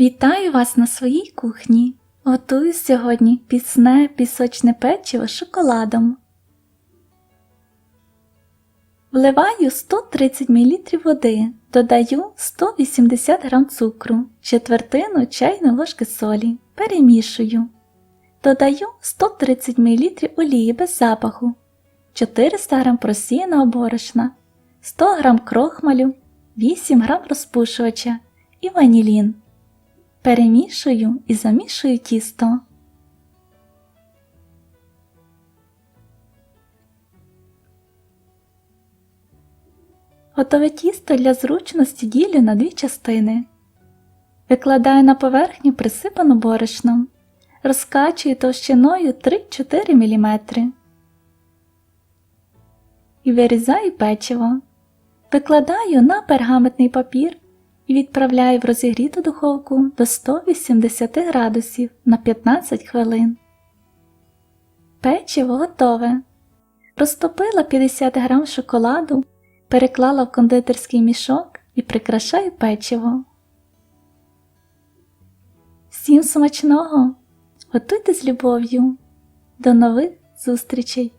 Вітаю вас на своїй кухні. Готую сьогодні пісне пісочне печиво з шоколадом. Вливаю 130 мл води, додаю 180 г цукру, четвертину чайної ложки солі, перемішую. Додаю 130 мл олії без запаху, 400 г просіяного борошна, 100 г крохмалю, 8 г розпушувача і ванілін. Перемішую і замішую тісто. Готове тісто для зручності ділю на дві частини. Викладаю на поверхню присипану борошном. Розкачую товщиною 3-4 мм. І вирізаю печиво. Викладаю на пергаментний папір і відправляю в розігріту духовку до 180 градусів на 15 хвилин. Печиво готове. Розтопила 50 г шоколаду, переклала в кондитерський мішок і прикрашаю печиво. Всім смачного! Готуйте з любов'ю! До нових зустрічей!